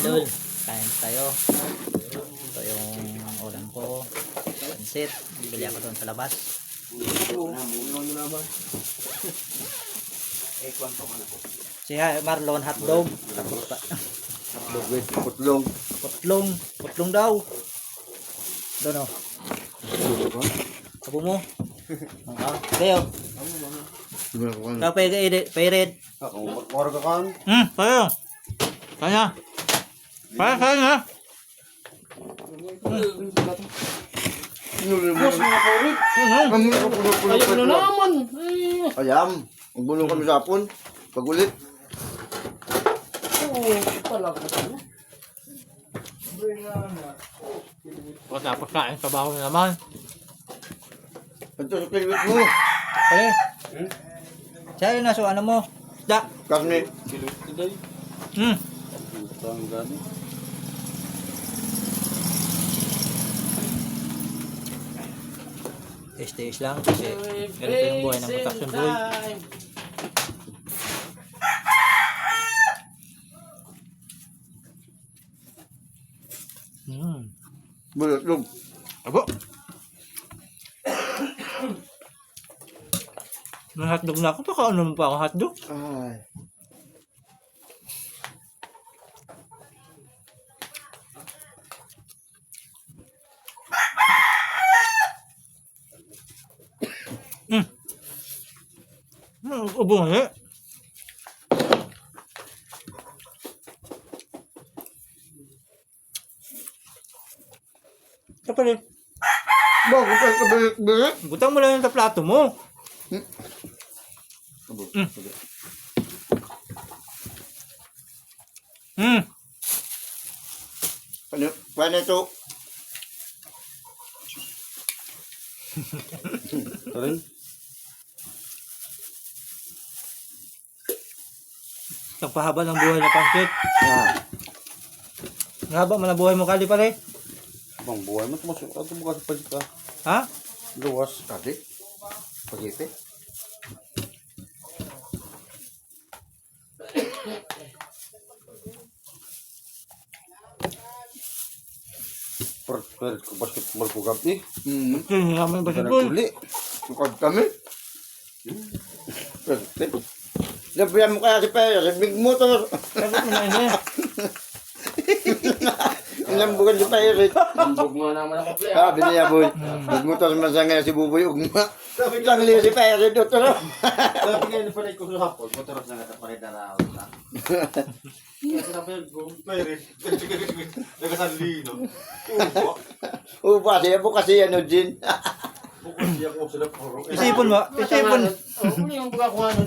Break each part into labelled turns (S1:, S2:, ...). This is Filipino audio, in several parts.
S1: idol, kain tayo. Ito yung ulam ko. Pansit. Bili ako doon sa labas. Si ah, Marlon hotdog.
S2: Dugwit, putlong.
S1: Putlong. Putlong daw. Doon o. Abo mo. Ah, kayo. Kaya pay payred.
S2: Ako, moro ka kan?
S1: Hmm, kayo. Kaya. Kaya, kaya na. Hmm.
S3: Ayaw na naman. Ay,
S2: Ayam. Magbulong kami sa hapon. Pag ulit.
S3: oo, talaga pala.
S1: Tapos kain, trabaho na naman.
S2: Ito sa kilwit mo.
S1: Eh. Sa'yo na, so ano mo? Da.
S2: Karne.
S1: Hmm. Tiis-tiis lang kasi ganito yung buhay ng protection boy. Hmm.
S2: Bulot log.
S1: Abo. May hotdog na ako. Baka ano pa ako hotdog?
S2: Ay.
S1: Hmm, ubo nga eh. Kapag eh,
S2: Bago ka kabilit-bilit.
S1: butang mo lang yung sa plato mo.
S2: Mm.
S1: Hmm.
S2: Ano? Paano ito? Tarin?
S1: Nagpahaba ng buhay na pangkit.
S2: Ah.
S1: Ang haba mo na buhay mo kali pare.
S2: Bang buhay mo. Tumasok. Ito mo kasi pagka.
S1: Ha?
S2: Luwas. Kadi. Pagite. Per per ko basket marpugap ni. Hmm.
S1: Ito yung naman ba
S2: kuli. Tukad kami. Perte. Labihan mo kaya si Pere, big mo to.
S1: Sabi ko na ini.
S2: Ilambugan si Pere.
S3: Ambog mo naman ako, pre.
S2: Sabi niya, boy. Big mo to masanga si Buboy ugma. Sabi lang liya si Pere dito.
S4: Sabi nga ni Panay ko sa hapon, motoros na nga pa rin na raw na. Kaya sinabi ko, pwede, nagasanli, no? Upo,
S2: Upa siya po kasi ano, Jin.
S4: bukod siya ko sila puro.
S1: Isipon mo. Isipon.
S3: Oh, ano yung buka ko ano?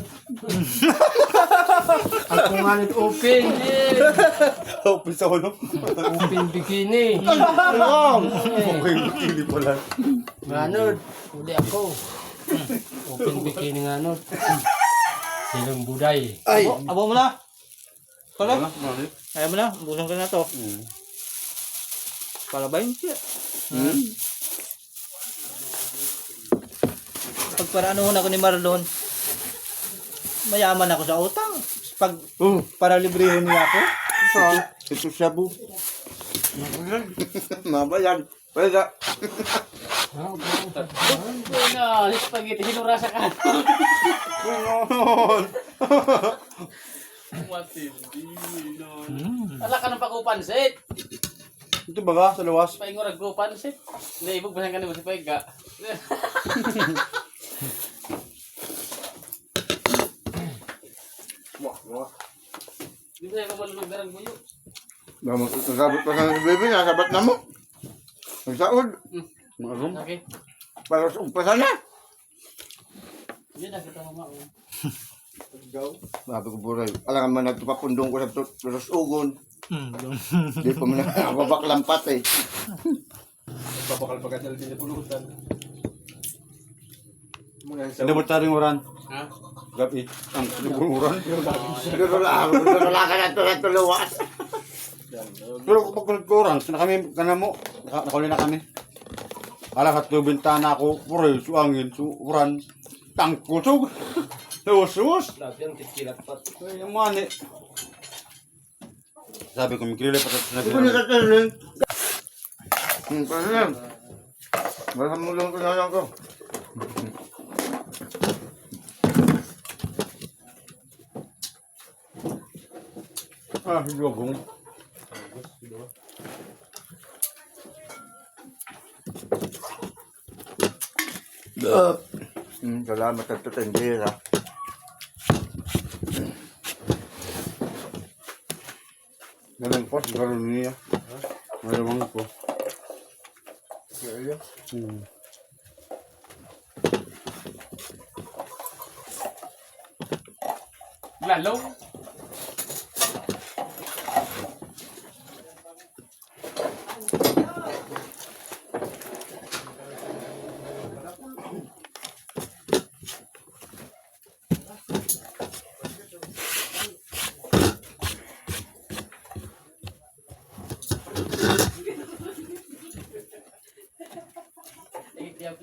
S3: Ang kunganit open. Eh.
S4: Open sa ulo.
S3: Open bikini.
S4: Okay, bikini pa lang.
S3: Nganod. Huli ako. Open bikini nganod. Silong buday.
S2: Ay.
S1: Abo, abo mo na. Pala.
S4: Mali.
S1: Ayaw mo na. Busong ka na to. Palabayin siya. Hmm. Pag paraanuhan ako ni Marlon, mayaman ako sa utang. Pag
S2: Oh.
S1: para librehin niya ako,
S2: Ito siya, bu. Mabayan. Pwede.
S3: na, spaghetti hinura sa kan. Ala ka ng pakupansit.
S4: Ito baga sa lawas.
S3: Paingo nagkupansit. Hindi, ibig basahin ka naman si Pega.
S4: Wah, wah.
S3: Di ba ka malulog darang buyo?
S2: Nagabot pa sa bebe, nasabat na mo. Nagsaod. Marum.
S3: Okay.
S2: Para sa umpasa na.
S3: Hindi na kita mama. oh.
S2: Sabi ko buray. Alam man nagtupapundong ko sa tu- tulos ugon.
S1: hmm, yun.
S2: Di pa man nakababaklampat eh.
S4: Papakal pa kasi din pulutan.
S5: Hindi mo taring oran.
S3: Ha?
S5: Gabi. Ang uran.
S2: Siguro lang, siguro lang ka na na tuluwas.
S5: Pero kapag nag-oran, na kami, kana mo, nakuli na kami. Alakat to bintana ko, pure, suangin, su uran, tangkusog. Sus, sus.
S3: Lahat yan, tikilat pa.
S5: Ay, yung mani. Sabi ko, migrili pa tapos
S2: Ito na
S5: nag
S2: katiling. Hmm, paano yan? Malamulong ko na lang ko.
S5: Ah, hindi wagong.
S2: Hmm, salamat at tutendira.
S5: Galing ko, siguro niya. Malamang ko. Hmm.
S3: Lalo. Ikiyapli pala rin ko dyan eh. Kaya na urong ikapli. Ang kapautos. Kaya